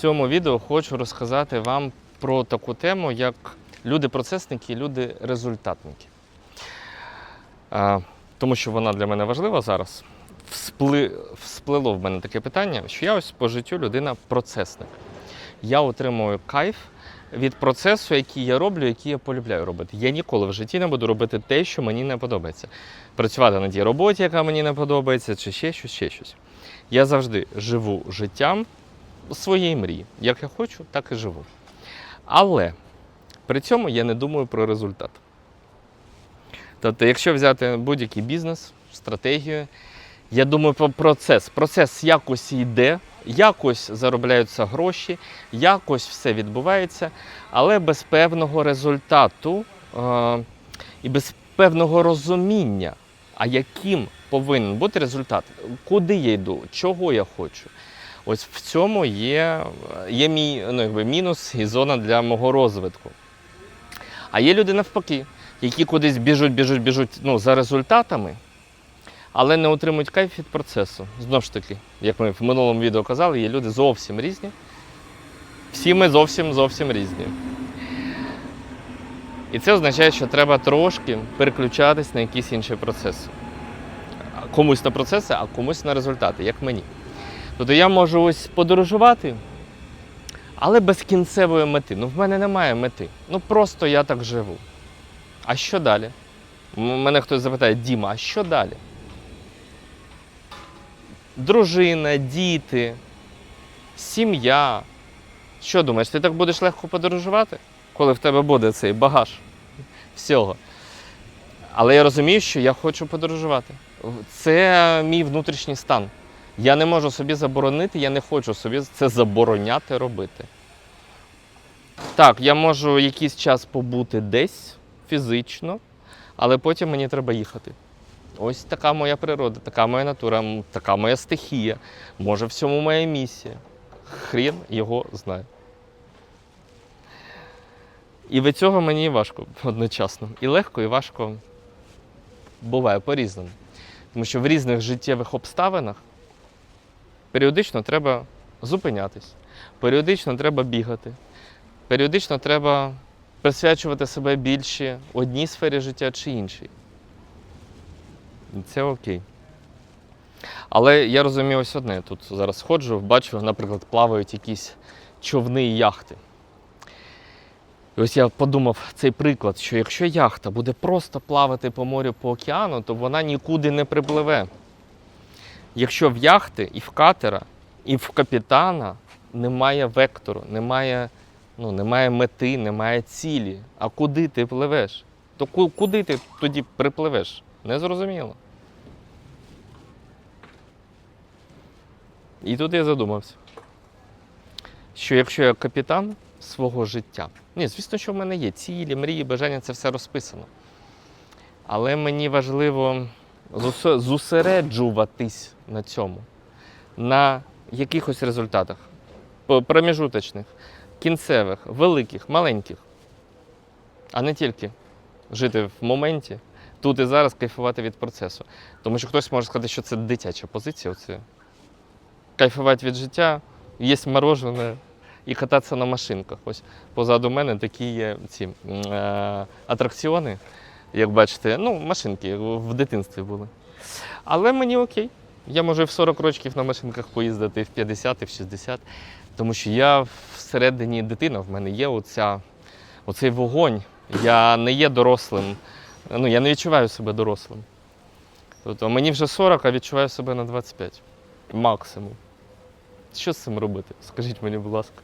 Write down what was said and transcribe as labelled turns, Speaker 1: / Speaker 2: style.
Speaker 1: цьому відео хочу розказати вам про таку тему, як люди-процесники і люди-результатники. Тому що вона для мене важлива зараз. Вспли... Всплило в мене таке питання, що я ось по життю людина-процесник. Я отримую кайф від процесу, який я роблю, який я полюбляю робити. Я ніколи в житті не буду робити те, що мені не подобається. Працювати на тій роботі, яка мені не подобається, чи ще щось, ще щось. Я завжди живу життям своєї мрії. Як я хочу, так і живу. Але при цьому я не думаю про результат. Тобто, якщо взяти будь-який бізнес, стратегію, я думаю про процес. Процес якось йде, якось заробляються гроші, якось все відбувається, але без певного результату е- і без певного розуміння, а яким повинен бути результат, куди я йду, чого я хочу. Ось в цьому є, є мій ну, якби, мінус і зона для мого розвитку. А є люди навпаки, які кудись біжуть, біжуть, біжуть ну, за результатами, але не отримують кайф від процесу. Знову ж таки, як ми в минулому відео казали, є люди зовсім різні. Всі ми зовсім зовсім різні. І це означає, що треба трошки переключатись на якісь інші процеси. Комусь на процеси, а комусь на результати, як мені. Тобто я можу ось подорожувати, але без кінцевої мети. Ну, в мене немає мети. Ну просто я так живу. А що далі? Мене хтось запитає, Діма, а що далі? Дружина, діти, сім'я. Що думаєш, ти так будеш легко подорожувати, коли в тебе буде цей багаж всього? Але я розумію, що я хочу подорожувати. Це мій внутрішній стан. Я не можу собі заборонити, я не хочу собі це забороняти робити. Так, я можу якийсь час побути десь фізично, але потім мені треба їхати. Ось така моя природа, така моя натура, така моя стихія. Може, в цьому моя місія. Хрін його знає. І від цього мені важко одночасно. І легко, і важко буває по-різному. Тому що в різних життєвих обставинах періодично треба зупинятись, періодично треба бігати, періодично треба присвячувати себе більше одній сфері життя чи іншій. Це окей. Але я розумію ось одне. Тут зараз ходжу, бачу, наприклад, плавають якісь човни і яхти. І ось я подумав цей приклад, що якщо яхта буде просто плавати по морю по океану, то вона нікуди не припливе. Якщо в яхти і в катера, і в капітана немає вектору, немає, ну, немає мети, немає цілі. А куди ти пливеш? То куди ти тоді припливеш? Незрозуміло. І тут я задумався, що якщо я капітан свого життя, ні, звісно, що в мене є цілі, мрії, бажання, це все розписано. Але мені важливо зосереджуватись на цьому, на якихось результатах, проміжуточних, кінцевих, великих, маленьких, а не тільки жити в моменті, тут і зараз кайфувати від процесу. Тому що хтось може сказати, що це дитяча позиція. Оце. Кайфувати від життя, їсти морожене і кататися на машинках. Ось позаду мене такі є ці е, атракціони, як бачите, ну, машинки в дитинстві були. Але мені окей. Я можу в 40 років на машинках поїздити, в 50, і в 60. Тому що я всередині дитина, в мене є оця, оцей вогонь. Я не є дорослим. Ну, я не відчуваю себе дорослим. Тобто мені вже 40, а відчуваю себе на 25. Максимум. Що з цим робити? Скажіть мені, будь ласка.